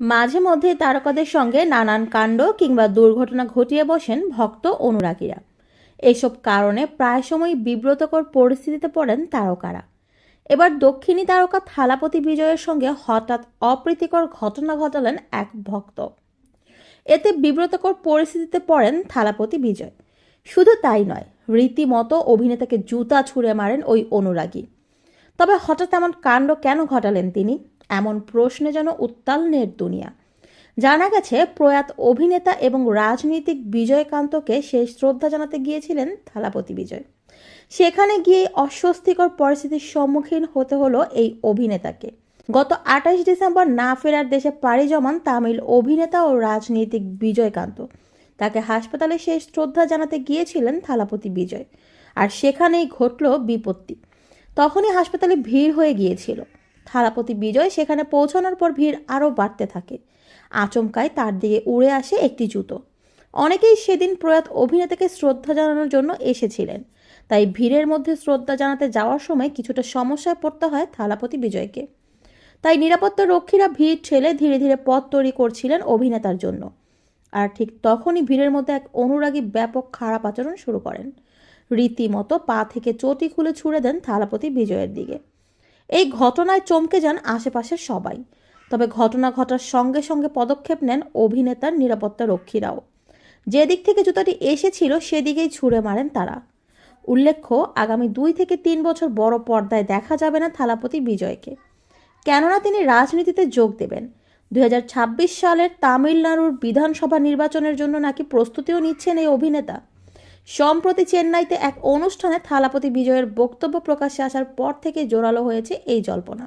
মাঝে মধ্যে তারকাদের সঙ্গে নানান কাণ্ড কিংবা দুর্ঘটনা ঘটিয়ে বসেন ভক্ত অনুরাগীরা। এসব কারণে প্রায় সময় বিব্রতকর পরিস্থিতিতে পড়েন তারকারা। এবার দক্ষিণী তারকা থালাপতি বিজয়ের সঙ্গে হঠাৎ অপ্রীতিকর ঘটনা ঘটালেন এক ভক্ত। এতে বিব্রতকর পরিস্থিতিতে পড়েন থালাপতি বিজয়। শুধু তাই নয়, রীতিমতো অভিনেতাকে জুতা ছুঁড়ে মারেন ওই অনুরাগী। তবে হঠাৎ এমন কাণ্ড কেন ঘটালেন তিনি? এমন প্রশ্নে যেন উত্তাল নেট দুনিয়া। জানা গেছে, প্রয়াত অভিনেতা এবং রাজনীতিক বিজয়কান্তকে শেষ শ্রদ্ধা জানাতে গিয়েছিলেন থালাপতি বিজয়। সেখানে গিয়ে অস্বস্তিকর পরিস্থিতির সম্মুখীন হতে হলো এই অভিনেতাকে। গত আঠাশ ডিসেম্বর না ফেরার দেশে পাড়ি জমান তামিল অভিনেতা ও রাজনীতিক বিজয়কান্ত। তাকে হাসপাতালে শেষ শ্রদ্ধা জানাতে গিয়েছিলেন থালাপতি বিজয়। আর সেখানেই ঘটল বিপত্তি। তখনই হাসপাতালে ভিড় হয়ে গিয়েছিল। থালাপতি বিজয় সেখানে পৌঁছানোর পর ভিড় আরও বাড়তে থাকে। আচমকায় তার দিকে উড়ে আসে একটি জুতো। অনেকেই সেদিন প্রয়াত অভিনেতাকে শ্রদ্ধা জানানোর জন্য এসেছিলেন। তাই ভিড়ের মধ্যে শ্রদ্ধা জানাতে যাওয়ার সময় কিছুটা সমস্যায় পড়তে হয় থালাপতি বিজয়কে। তাই নিরাপত্তা রক্ষীরা ভিড় ঠেলে ধীরে ধীরে পথ তৈরি করছিলেন অভিনেতার জন্য। আর ঠিক তখনই ভিড়ের মধ্যে এক অনুরাগী ব্যাপক খারাপ আচরণ শুরু করেন। রীতিমতো পা থেকে চটি খুলে ছুড়ে দেন থালাপতি বিজয়ের দিকে। এই ঘটনায় চমকে যান আশেপাশের সবাই। তবে ঘটনা ঘটার সঙ্গে সঙ্গে পদক্ষেপ নেন অভিনেতার নিরাপত্তা রক্ষীরাও যে দিক থেকে জুতাটি এসেছিল, সেদিকেই ছুঁড়ে মারেন তারা। উল্লেখ্য, আগামী দুই থেকে তিন বছর বড় পর্দায় দেখা যাবে না থালাপতি বিজয়কে। কেননা তিনি রাজনীতিতে যোগ দেবেন। দুই হাজার ছাব্বিশ সালের তামিলনাড়ুর বিধানসভা নির্বাচনের জন্য নাকি প্রস্তুতিও নিচ্ছেন এই অভিনেতা। সম্প্রতি চেন্নাইতে এক অনুষ্ঠানে থালাপতি বিজয়ের বক্তব্য প্রকাশ্যে আসার পর থেকে জোরালো হয়েছে এই জল্পনা।